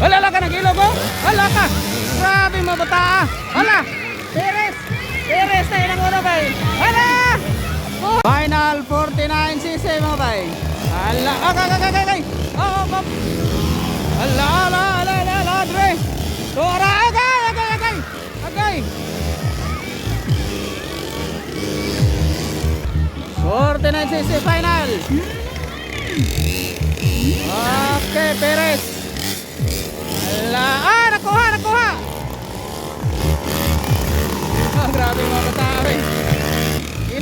Wala lang ka nag-ilog oh. Wala ka. Grabe mo bata ah. Wala. Teres. Teres na ilang ulo bay. Wala. Oh. Final 49cc mo bay. Ala. Ah, okay, okay, okay, okay. Oh, oh, oh. Ala, ala, ala, ala, ala, Dre. Tora, ah, okay, okay, okay. Okay. Ah, Forty nine cc final. Okay, Perez.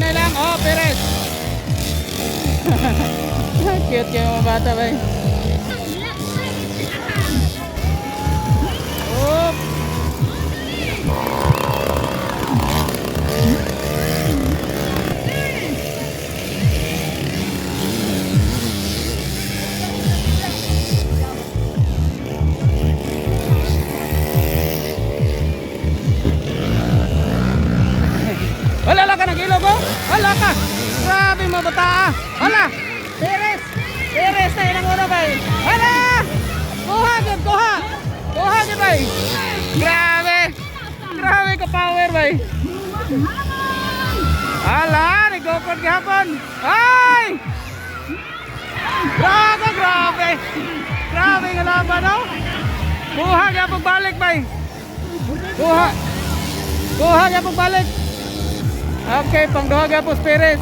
Inay lang, oh, Perez. Cute kayo mga bata ba Wala lang ka ng ilaw ko? Oh. Wala ka. Grabe mga bata. Ah. Wala. Teres. Teres na inang una bay. Wala. Kuha gud kuha. Kuha gud bay. Grabe. Grabe ka power bay. Ala, nagopod gihapon. Ay! Grabe, grabe. Grabe nga laban, no? Kuha nga pagbalik, bay. Kuha. Kuha nga pagbalik. Okay, pangduha gapos Perez.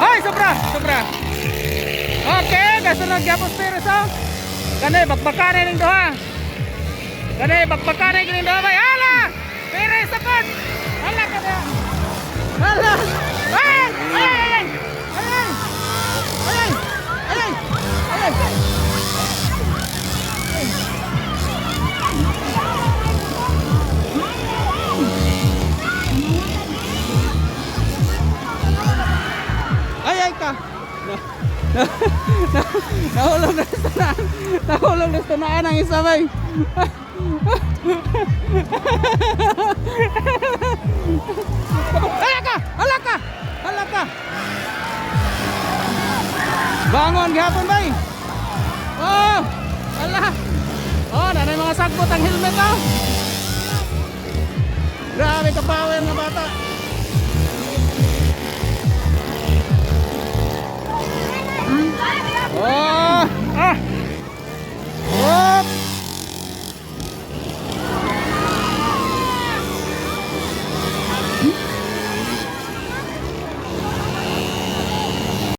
Ay, sobra, sobra. Okay, kasunod gapos Perez oh. Kanay bakbakan ning duha. Kanay bakbakan ning duha bay. Ala! Perez sapot. Ala ka ba? Ala! Ka. Na, na, na, nahulog na sa naan. Nahulog na sa naan ang isa bay. Hala ka! Hala ka! Hala ka! Bangon gihapon bay. Oh! Hala! Oh, nanay mga sagbot ang helmet oh. Grabe ka power ng bata.